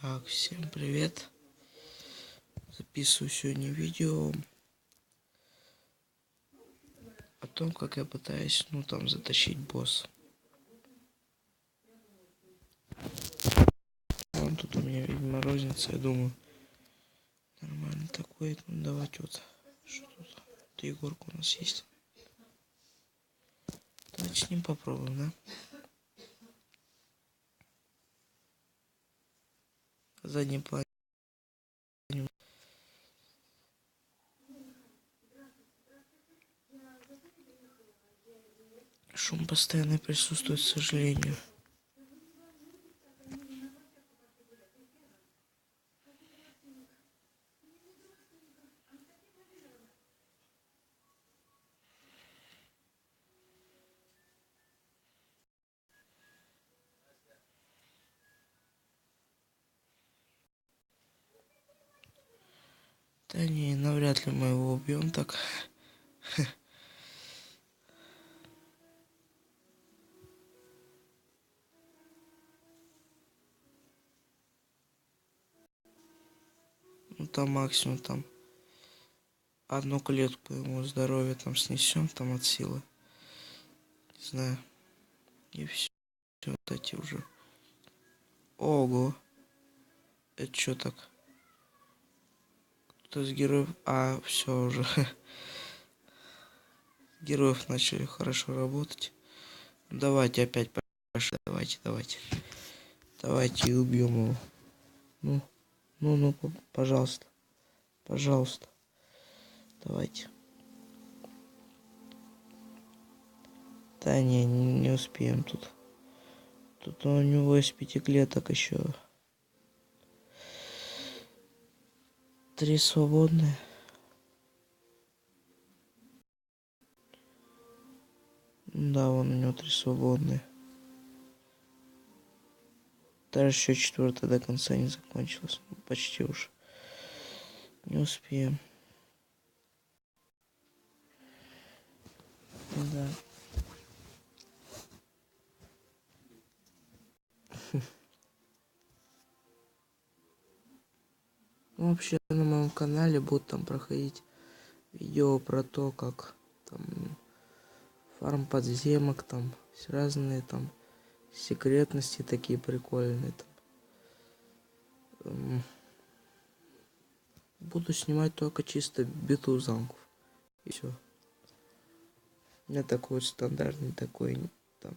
Так, всем привет. Записываю сегодня видео о том, как я пытаюсь, ну, там, затащить босса. Вон тут у меня, видимо, розница, я думаю, нормально такой. Ну, давайте вот, что тут? Это Егорка у нас есть. Давайте с ним попробуем, да? Заднем плане. Шум постоянно присутствует, к сожалению. Да не, навряд ли мы его убьем так. Ну там максимум там одну клетку ему здоровья там снесем там от силы. Не знаю. И все. Вот эти уже. Ого. Это что так? Кто из героев... А, все уже. Героев начали хорошо работать. Давайте опять пошли. Давайте, давайте. Давайте убьем его. Ну, ну, ну, пожалуйста. Пожалуйста. Давайте. Да не, не успеем тут. Тут у него из пяти клеток еще. Три свободные. Да, вон у него три свободные. Даже еще четвертая до конца не закончилась. Почти уж. Не успеем. Да. вообще на моем канале будут там проходить видео про то, как там фарм подземок, там разные там секретности такие прикольные. Там. Эм, буду снимать только чисто битву замков. И все. У меня такой стандартный такой там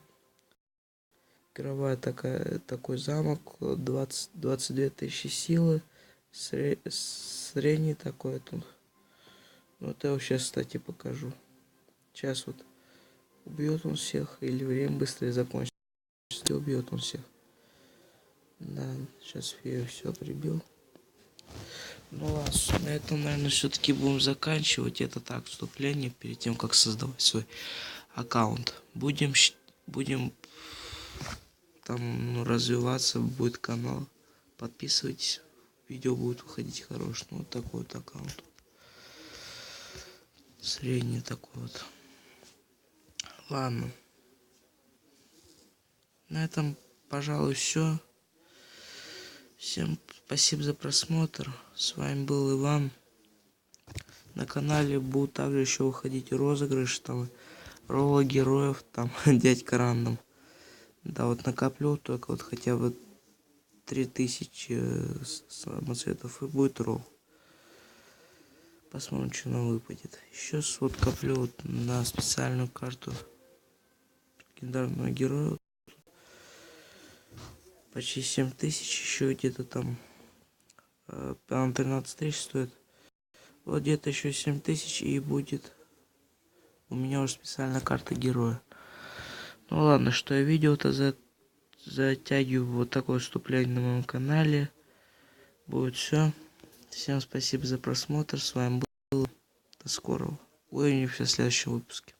игровая такая такой замок 20 22 тысячи силы средний такой тут. Вот я сейчас, кстати, покажу. Сейчас вот убьет он всех или время быстрее закончится. Убьет он всех. Да, сейчас фею все прибил. Ну ладно, на этом, наверное, все-таки будем заканчивать это так, вступление, перед тем, как создавать свой аккаунт. Будем, будем там ну, развиваться, будет канал. Подписывайтесь видео будет выходить хорош. Ну, вот такой вот аккаунт. Средний такой вот. Ладно. На этом, пожалуй, все. Всем спасибо за просмотр. С вами был Иван. На канале будут также еще выходить розыгрыш, там роллы героев, там дядька рандом. Да, вот накоплю только вот хотя бы 3000 самоцветов и будет ролл. Посмотрим, что нам выпадет. Еще вот коплю вот на специальную карту легендарного героя. Почти 7000, еще где-то там, э, там 13 тысяч стоит. Вот где-то еще 7000 и будет у меня уже специальная карта героя. Ну ладно, что я видел-то за затягиваю вот такое вступление на моем канале. Будет все. Всем спасибо за просмотр. С вами был. До скорого. Увидимся в следующем выпуске.